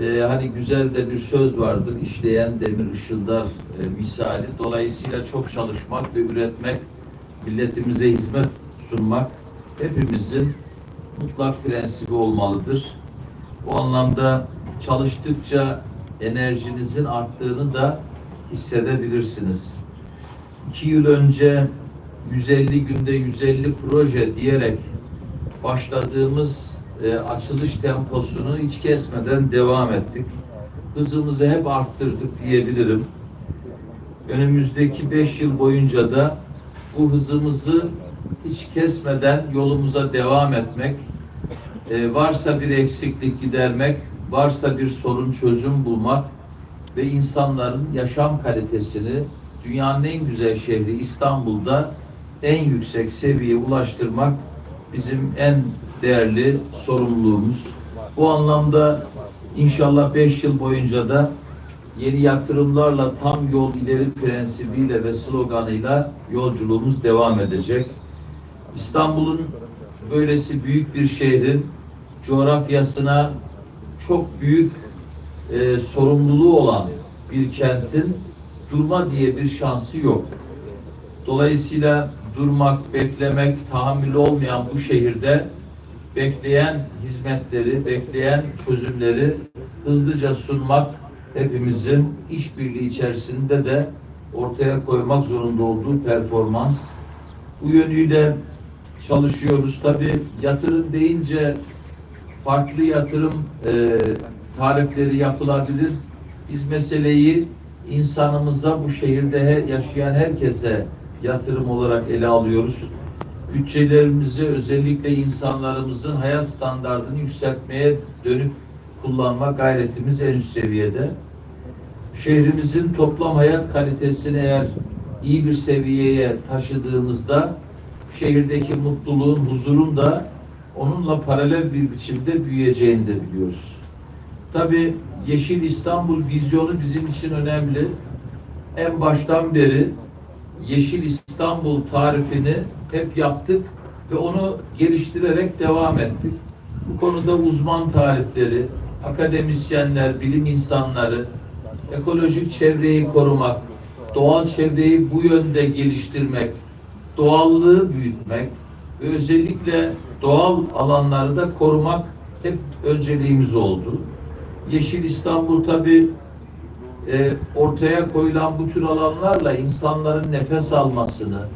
e, hani güzel de bir söz vardır. işleyen demir ışıldar e, misali. Dolayısıyla çok çalışmak ve üretmek, milletimize hizmet sunmak hepimizin mutlak prensibi olmalıdır. Bu anlamda çalıştıkça enerjinizin arttığını da hissedebilirsiniz. İki yıl önce 150 günde 150 proje diyerek başladığımız e, açılış temposunu hiç kesmeden devam ettik. Hızımızı hep arttırdık diyebilirim. Önümüzdeki beş yıl boyunca da bu hızımızı hiç kesmeden yolumuza devam etmek, e, varsa bir eksiklik gidermek, varsa bir sorun çözüm bulmak ve insanların yaşam kalitesini dünyanın en güzel şehri İstanbul'da en yüksek seviyeye ulaştırmak bizim en değerli sorumluluğumuz. Bu anlamda inşallah 5 yıl boyunca da yeni yatırımlarla tam yol ileri prensibiyle ve sloganıyla yolculuğumuz devam edecek. İstanbul'un böylesi büyük bir şehrin coğrafyasına çok büyük e, sorumluluğu olan bir kentin durma diye bir şansı yok. Dolayısıyla durmak, beklemek, tahammülü olmayan bu şehirde bekleyen hizmetleri, bekleyen çözümleri hızlıca sunmak hepimizin işbirliği içerisinde de ortaya koymak zorunda olduğu performans. Bu yönüyle çalışıyoruz. Tabi yatırım deyince farklı yatırım e, tarifleri yapılabilir. Biz meseleyi insanımıza, bu şehirde yaşayan herkese yatırım olarak ele alıyoruz. Bütçelerimizi özellikle insanlarımızın hayat standartını yükseltmeye dönük kullanma gayretimiz en üst seviyede. Şehrimizin toplam hayat kalitesini eğer iyi bir seviyeye taşıdığımızda şehirdeki mutluluğun, huzurun da onunla paralel bir biçimde büyüyeceğini de biliyoruz. Tabii Yeşil İstanbul vizyonu bizim için önemli. En baştan beri Yeşil İstanbul tarifini hep yaptık ve onu geliştirerek devam ettik. Bu konuda uzman tarifleri, akademisyenler, bilim insanları, ekolojik çevreyi korumak, doğal çevreyi bu yönde geliştirmek, doğallığı büyütmek ve özellikle doğal alanları da korumak hep önceliğimiz oldu. Yeşil İstanbul tabi e, ortaya koyulan bu tür alanlarla insanların nefes almasını,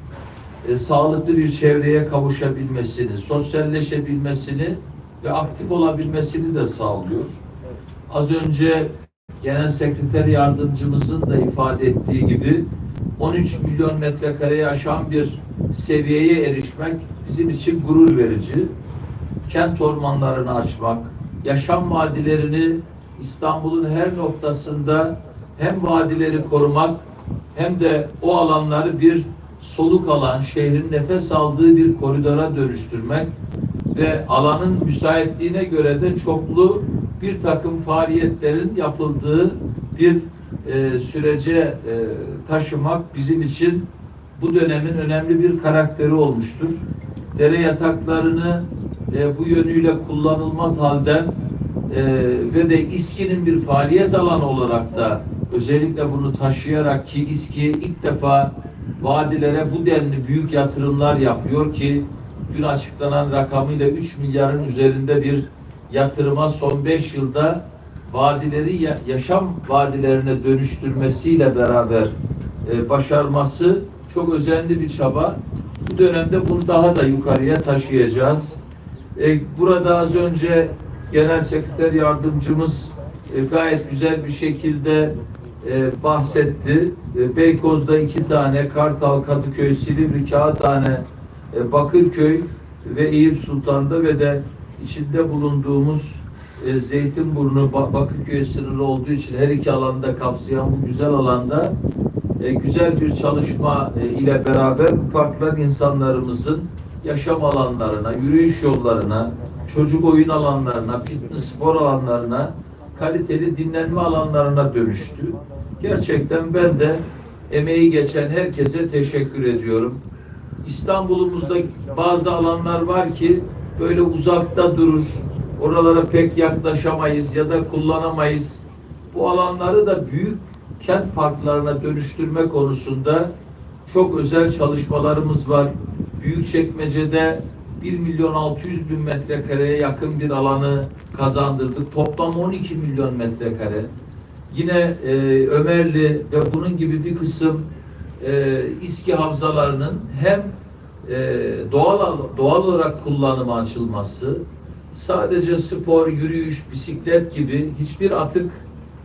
e, sağlıklı bir çevreye kavuşabilmesini, sosyalleşebilmesini ve aktif olabilmesini de sağlıyor. Az önce Genel Sekreter Yardımcımızın da ifade ettiği gibi 13 milyon metrekareye aşan bir seviyeye erişmek bizim için gurur verici. Kent ormanlarını açmak, yaşam vadilerini İstanbul'un her noktasında hem vadileri korumak hem de o alanları bir soluk alan, şehrin nefes aldığı bir koridora dönüştürmek ve alanın müsaitliğine göre de çoklu bir takım faaliyetlerin yapıldığı bir e, sürece e, taşımak bizim için bu dönemin önemli bir karakteri olmuştur. Dere yataklarını e, bu yönüyle kullanılmaz halden e, ve de İSKİ'nin bir faaliyet alanı olarak da özellikle bunu taşıyarak ki İSKİ ilk defa vadilere bu denli büyük yatırımlar yapıyor ki dün açıklanan rakamıyla 3 milyarın üzerinde bir yatırıma son 5 yılda vadileri ya- yaşam vadilerine dönüştürmesiyle beraber e, başarması çok özenli bir çaba. Bu dönemde bunu daha da yukarıya taşıyacağız. E, burada az önce Genel Sekreter Yardımcımız e, gayet güzel bir şekilde e, bahsetti. E, Beykoz'da iki tane, Kartal, Kadıköy, Silivri, Kağıthane, e, Bakırköy ve Eyüp Sultan'da ve de içinde bulunduğumuz e, Zeytinburnu, Ba- Bakırköy sınırı olduğu için her iki alanda kapsayan bu güzel alanda e, güzel bir çalışma e, ile beraber bu parklar insanlarımızın yaşam alanlarına, yürüyüş yollarına, çocuk oyun alanlarına, fitness spor alanlarına, kaliteli dinlenme alanlarına dönüştü. Gerçekten ben de emeği geçen herkese teşekkür ediyorum. İstanbul'umuzda bazı alanlar var ki böyle uzakta durur, oralara pek yaklaşamayız ya da kullanamayız. Bu alanları da büyük kent parklarına dönüştürme konusunda çok özel çalışmalarımız var. Büyükçekmece'de 1 milyon 600 bin metrekareye yakın bir alanı kazandırdık. Toplam 12 milyon metrekare. Yine e, Ömerli ve bunun gibi bir kısım e, İSKİ havzalarının hem e, doğal doğal olarak kullanıma açılması, sadece spor, yürüyüş, bisiklet gibi hiçbir atık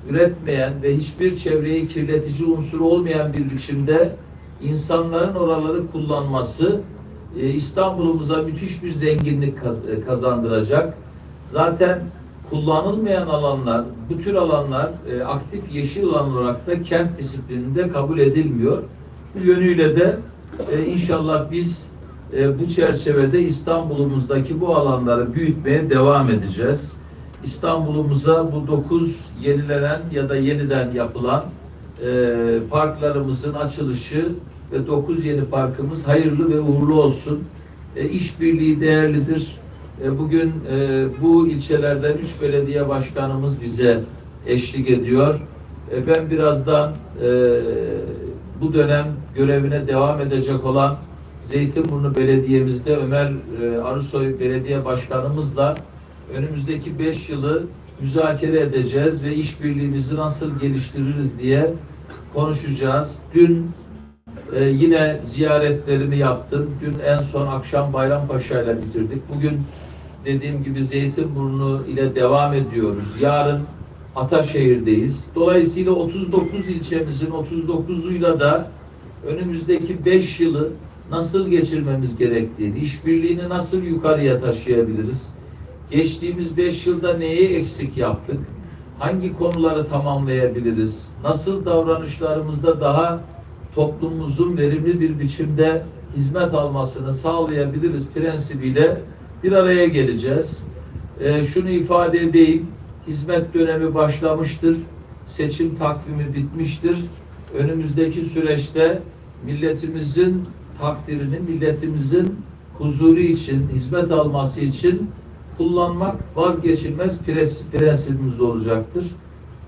üretmeyen ve hiçbir çevreyi kirletici unsur olmayan bir biçimde insanların oraları kullanması e, İstanbul'umuza müthiş bir zenginlik e, kazandıracak. Zaten kullanılmayan alanlar, bu tür alanlar e, aktif yeşil alan olarak da kent disiplininde kabul edilmiyor. Bu yönüyle de inşallah biz bu çerçevede İstanbul'umuzdaki bu alanları büyütmeye devam edeceğiz. İstanbul'umuza bu dokuz yenilenen ya da yeniden yapılan e, parklarımızın açılışı ve dokuz yeni parkımız hayırlı ve uğurlu olsun. E, işbirliği değerlidir. E, bugün e, bu ilçelerden üç belediye başkanımız bize eşlik ediyor. E, ben birazdan e, bu dönem görevine devam edecek olan Zeytinburnu Belediye'mizde Ömer e, Arısoy Belediye Başkanımızla önümüzdeki beş yılı müzakere edeceğiz ve işbirliğimizi nasıl geliştiririz diye konuşacağız. Dün e, yine ziyaretlerimi yaptım. Dün en son akşam Bayrampaşa ile bitirdik. Bugün dediğim gibi Zeytinburnu ile devam ediyoruz. Yarın Ataşehir'deyiz. Dolayısıyla 39 ilçemizin 39'uyla da önümüzdeki 5 yılı nasıl geçirmemiz gerektiğini, işbirliğini nasıl yukarıya taşıyabiliriz? Geçtiğimiz 5 yılda neyi eksik yaptık? Hangi konuları tamamlayabiliriz? Nasıl davranışlarımızda daha toplumumuzun verimli bir biçimde hizmet almasını sağlayabiliriz prensibiyle bir araya geleceğiz. Ee, şunu ifade edeyim, hizmet dönemi başlamıştır, seçim takvimi bitmiştir. Önümüzdeki süreçte milletimizin takdirini, milletimizin huzuru için, hizmet alması için kullanmak vazgeçilmez prensibimiz olacaktır.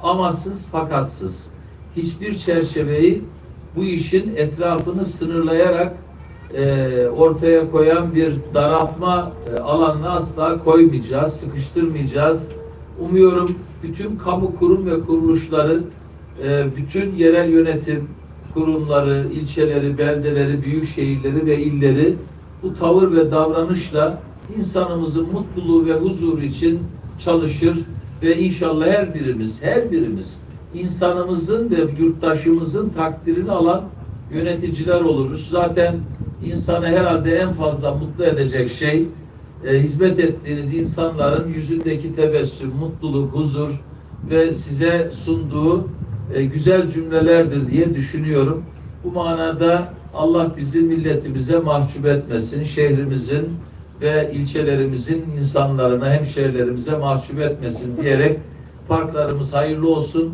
Amasız fakatsız. Hiçbir çerçeveyi bu işin etrafını sınırlayarak e, ortaya koyan bir daraltma e, alanına asla koymayacağız, sıkıştırmayacağız. Umuyorum bütün kamu kurum ve kuruluşları, e, bütün yerel yönetim kurumları, ilçeleri, beldeleri, büyük şehirleri ve illeri bu tavır ve davranışla insanımızın mutluluğu ve huzuru için çalışır ve inşallah her birimiz, her birimiz insanımızın ve yurttaşımızın takdirini alan yöneticiler oluruz. Zaten insanı herhalde en fazla mutlu edecek şey e, hizmet ettiğiniz insanların yüzündeki tebessüm, mutluluk, huzur ve size sunduğu e, güzel cümlelerdir diye düşünüyorum. Bu manada Allah bizi milletimize mahcup etmesin, şehrimizin ve ilçelerimizin insanlarına, hemşehrilerimize mahcup etmesin diyerek parklarımız hayırlı olsun.